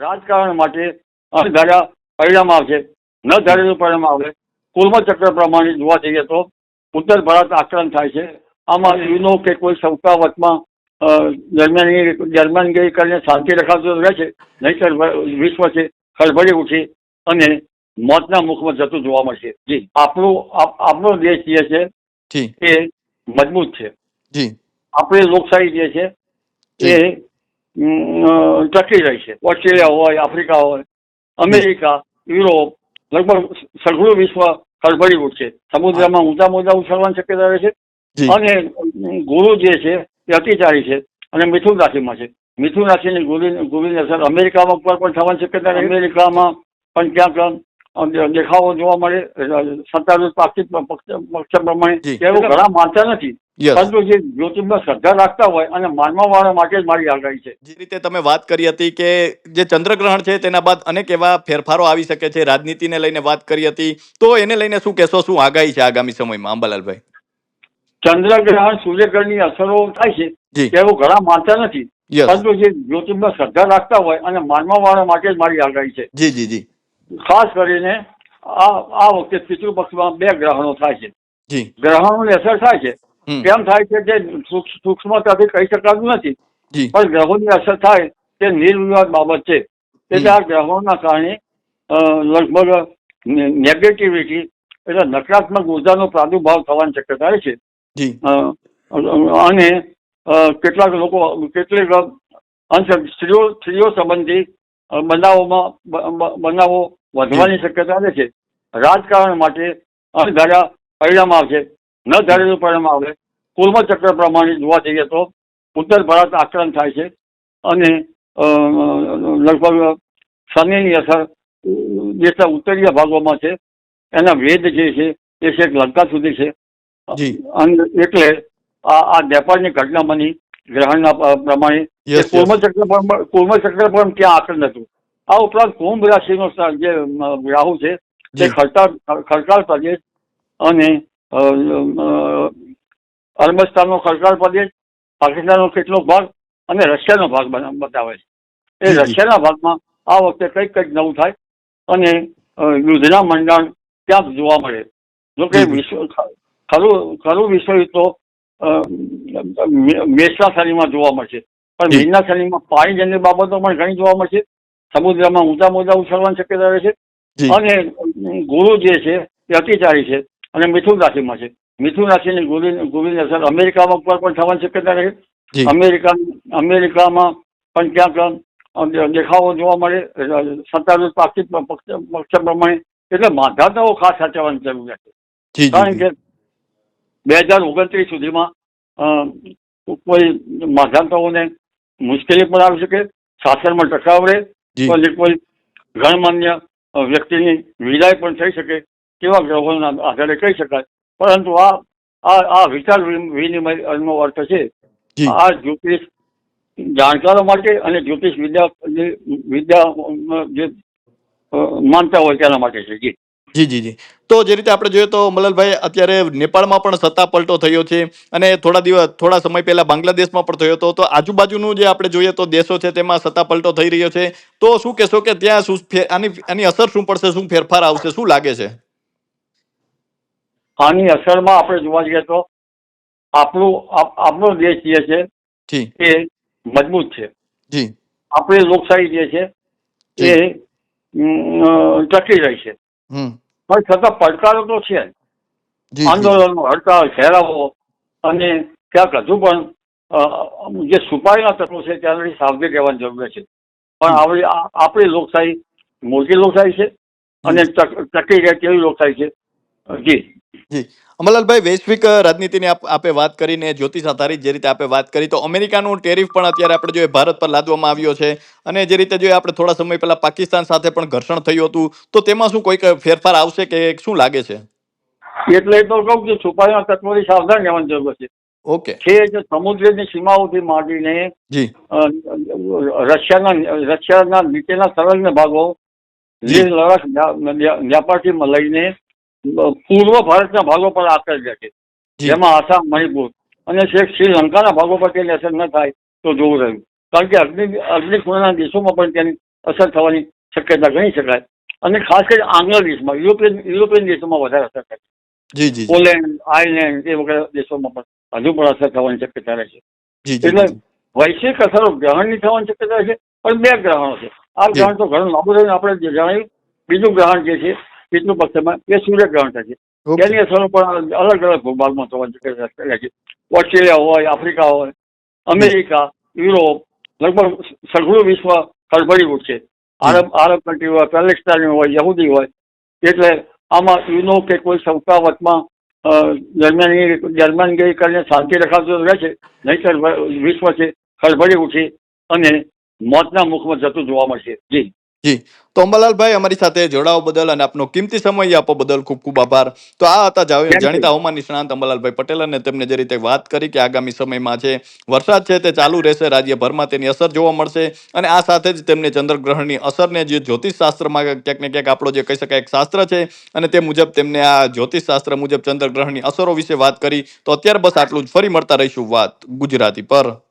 રાજકારણ માટે અણધાર્યા પરિણામ આવશે. ન ધારેલું પરિણામ આવે કુર્મ ચક્ર પ્રમાણે જોવા જઈએ તો ઉત્તર ભારત આક્રમણ થાય છે. આમાં યુનો કે કોઈ સૌકાવતમાં દરમિયાન દરમિયાનગીરી કરીને શાંતિ રખાવતો રહે છે. નહીતર વિશ્વ છે ખળભળી ઉઠી અને મોતના મુખમાં જતું જોવા મળશે. જી. આપણું આપ- આપણો દેશ જે છે એ મજબૂત છે. જી. આપણે લોકશાહી જે છે એ ટકી રહી છે. ઓસ્ટ્રેલિયા હોય આફ્રિકા હોય અમેરિકા યુરોપ લગભગ સઘળું વિશ્વ ખળભળી ઉઠશે સમુદ્રમાં ઊંચા મોજા ઉછળવાની શક્યતા રહે છે. અને ગુરુ જે છે એ અતિચારી છે અને મિથુન રાશિમાં છે. મિથુન રાશિની ગુરુની અસર અમેરિકામાં પણ થવાની શક્યતા અમેરિકામાં પણ ક્યાંક દેખાવો જોવા મળે સત્તારૂઢ પાર્ટી પક્ષ પ્રમાણે. એવું ઘણા માનતા નથી. પરંતુ જે જ્યોતિષમાં શ્રદ્ધા રાખતા હોય અને માનવા વાળા માટે જ મારી આગાહી છે. જે રીતે તમે વાત કરી હતી કે જે ચંદ્રગ્રહણ છે તેના બાદ અનેક એવા ફેરફારો આવી શકે છે રાજનીતિને લઈને વાત કરી હતી. તો એને લઈને શું કહેશો? શું આગાહી છે આગામી સમયમાં? અંબાલાલભાઈ. ચંદ્રગ્રહણ સૂર્યગ્રહણની અસરો થાય છે એવું ઘણા માનતા નથી. પરંતુ જે જ્યોતિષમાં શ્રદ્ધા રાખતા હોય અને માનવા વાળા માટે જ મારી આગાહી છે. જી જી જી. ખાસ કરીને આ આ વખતે પિતૃપક્ષમાં બે ગ્રહણો થાય છે. ગ્રહણોની અસર થાય છે. કેમ થાય છે તે સૂક્ષ્મતાથી કહી શકાતું નથી. પણ ગ્રહોની અસર થાય તે નિર્વિવાદ બાબત છે. એટલે આ ગ્રહોના કારણે લગભગ નેગેટિવિટી એટલે નકારાત્મક ઉર્જાનો પ્રાદુર્ભાવ થવાની શક્યતા રહે છે. અને કેટલાક લોકો કેટલીક અંશ સ્ત્રીઓ સ્ત્રીઓ સંબંધી બનાવોમાં બનાવો વધવાની શક્યતા રહે છે. રાજકારણ માટે અણધાર્યા પરિણામ આવશે. ન ધારેલું પરિણામ આવે. કુર્મ ચક્ર પ્રમાણે જોવા જઈએ તો ઉત્તર ભારત આક્રમણ થાય છે અને લગભગ શનિની અસર દેશના ઉત્તરીય ભાગોમાં છે. એના વેદ જે છે એ છેક લંકા સુધી છે. એટલે આ આ નેપાળની ઘટના બની ગ્રહણના પ્રમાણે. કુર્મચક્ર પણ કુર્મચક્ર પણ ત્યાં આક્રમણ હતું. આ ઉપરાંત કુંભ રાશિનો જે રાહુ છે તે જી. ખડતાળ ખડકાળ પ્રદેશ અને અરબસ્તાનનો ખડકાળ પ્રદેશ પાકિસ્તાનનો કેટલો ભાગ અને રશિયાનો ભાગ બતાવે છે. એ. રશિયાના ભાગમાં આ વખતે કંઈક કંઈક નવું થાય અને યુદ્ધના મંડાણ ત્યાં જોવા મળે. જો કે જી, જી. વિશ્વ ખરું ખરું વિશ્વયુદ્ધ તો મેષના શનિમાં જોવા મળશે. પણ. મીનના શનિમાં પાણીજન્ય બાબતો પણ ઘણી જોવા મળશે. સમુદ્રમાં ઊંચા મોજા ઉછળવાની શક્યતા રહે છે. અને ગુરુ જે છે એ અતિચારી છે. અને મિથુન રાશિમાં છે. મિથુન રાશિની ગોવિંદ ગોવિંદ અસર અમેરિકામાં ઉપર પણ થવાની શક્યતા રહે. અમેરિકા અમેરિકામાં પણ ક્યાંક દેખાવો જોવા મળે. સત્તારૂઢ પાર્ટી પક્ષ પ્રમાણે. એટલે માધાતાઓ ખાસ સાચવવાની જરૂરિયાત છે. કારણ કે બે હજાર ઓગણત્રીસ સુધીમાં કોઈ માધાતાઓને મુશ્કેલી પણ આવી શકે શાસનમાં ટકાવ રહે કોઈ ગણમાન્ય વ્યક્તિની વિદાય પણ થઈ શકે તેવા ગ્રહોના આધારે કહી શકાય. પરંતુ આ આ આ વિચાર વિનિમયનો અર્થ છે. આ જ્યોતિષ જાણકારો માટે અને જ્યોતિષ વિદ્યા વિદ્યા જે માનતા હોય તેના માટે છે. જી. જી જી જી. તો જે રીતે આપણે જોઈએ તો મલલભાઈ અત્યારે નેપાળમાં પણ સત્તા પલટો થયો છે અને થોડા દિવસ થોડા સમય પહેલા બાંગ્લાદેશમાં પણ થયો હતો. તો આજુબાજુનું જે આપણે જોઈએ તો દેશો છે તેમાં સત્તા પલટો થઈ રહ્યો છે. તો શું કહેશો કે ત્યાં શું આની આની અસર શું પડશે શું ફેરફાર આવશે શું લાગે છે? આની અસરમાં આપણે જોવા જઈએ તો આપણું આપ- આપણો દેશ જે છે એ મજબૂત છે. જી. આપણી લોકશાહી જે છે એ ટકી રહી છે. હમ. પણ છતાં પડકારો તો છે આંદોલનો હડતાળ ઘેરાવો અને ક્યાંક હજુ પણ જે છુપાયેલા તત્વો છે ત્યાંથી સાવધાન રહેવાની જરૂર છે. પણ આપણી આપણી લોકશાહી મોટી લોકશાહી છે અને ટકી રહે તેવી લોકશાહી છે. જી. જી અમલાલભાઈ વૈશ્વિક રાજનીતિની આપ વાત કરીને જ્યોતિષ આધારિત જે રીતે આપે વાત કરી તો અમેરિકાનું ટેરિફ પણ અત્યારે આપણે જોઈએ ભારત પર લાદવામાં આવ્યો છે અને જે રીતે જોઈએ આપણે થોડા સમય પહેલા પાકિસ્તાન સાથે પણ ઘર્ષણ થયું હતું તો તેમાં શું કોઈક ફેરફાર આવશે કે શું લાગે છે એટલે તો કહું કે છુપાયેલા તત્વોથી સાવધાન રહેવાની જરૂર છે ઓકે છે જે સમુદ્રની સીમાઓથી માંડીને જી રશિયાના રશિયાના નીચેના સંલગ્ન ભાગો જે લડાખ વ્યાપારથી લઈને પૂર્વ ભારતના ભાગો પર આકર્ષે છે જેમાં આસામ મણિપુર અને છેક શ્રીલંકાના ભાગો પર તેની અસર ન થાય તો જોવું રહ્યું. કારણ કે અગ્નિ અગ્નિકુળના દેશોમાં પણ તેની અસર થવાની શક્યતા ગણી શકાય. અને ખાસ કરી આંગ્લ દેશમાં યુરોપિયન યુરોપિયન દેશોમાં વધારે અસર થાય જી જી જી. પોલેન્ડ આયર્લેન્ડ એ વગેરે દેશોમાં પણ હજુ પણ અસર થવાની શક્યતા રહે છે. એટલે વૈશ્વિક અસરો ગ્રહણની થવાની શક્યતા છે પણ બે ગ્રહણો છે. આ ગ્રહણ તો ઘણું લાંબુ થયું આપણે જણાવ્યું બીજું ગ્રહણ જે છે પિતૃ પક્ષમાં એ સૂર્યગ્રહણ થાય છે. તેની અસરો પણ અલગ અલગ ભૂભાગમાં થવાની શક્યતા છે. ઓસ્ટ્રેલિયા હોય આફ્રિકા હોય અમેરિકા યુરોપ લગભગ સઘળું વિશ્વ ખળભળી ઉઠશે આરબ આરબ કન્ટ્રી હોય પેલેસ્ટાઈન હોય યહૂદી હોય એટલે આમાં યુનો કે કોઈ સંસ્થાવતમાં દરમિયાન દરમિયાન ગઈ કરીને શાંતિ રખાવતો રહે છે નહીતર વિશ્વ છે ખળભળી ઉઠી અને મોતના મુખમાં જતું જોવા મળશે. જી. જી. તો અંબાલાલભાઈ અમારી સાથે જોડાવા બદલ અને આપનો કિંમતી સમય આપવા બદલ ખૂબ ખૂબ આભાર. તો આ હતા જાવ- જાણીતા હવામાન નિષ્ણાંત અંબાલાલભાઈ પટેલ અને તેમને જે રીતે વાત કરી કે આગામી સમયમાં છે વરસાદ છે તે ચાલુ રહેશે રાજ્યભરમાં તેની અસર જોવા મળશે અને આ સાથે જ તેમને ચંદ્રગ્રહણની અસરને જે જ્યોતિષ શાસ્ત્રમાં ક્યાંક ને ક્યાંક આપણો જે કહી શકાય એક શાસ્ત્ર છે અને તે મુજબ તેમને આ જ્યોતિષ શાસ્ત્ર મુજબ ચંદ્રગ્રહણની અસરો વિશે વાત કરી. તો અત્યારે બસ આટલું જ. ફરી મળતા રહીશું વાત ગુજરાતી પર.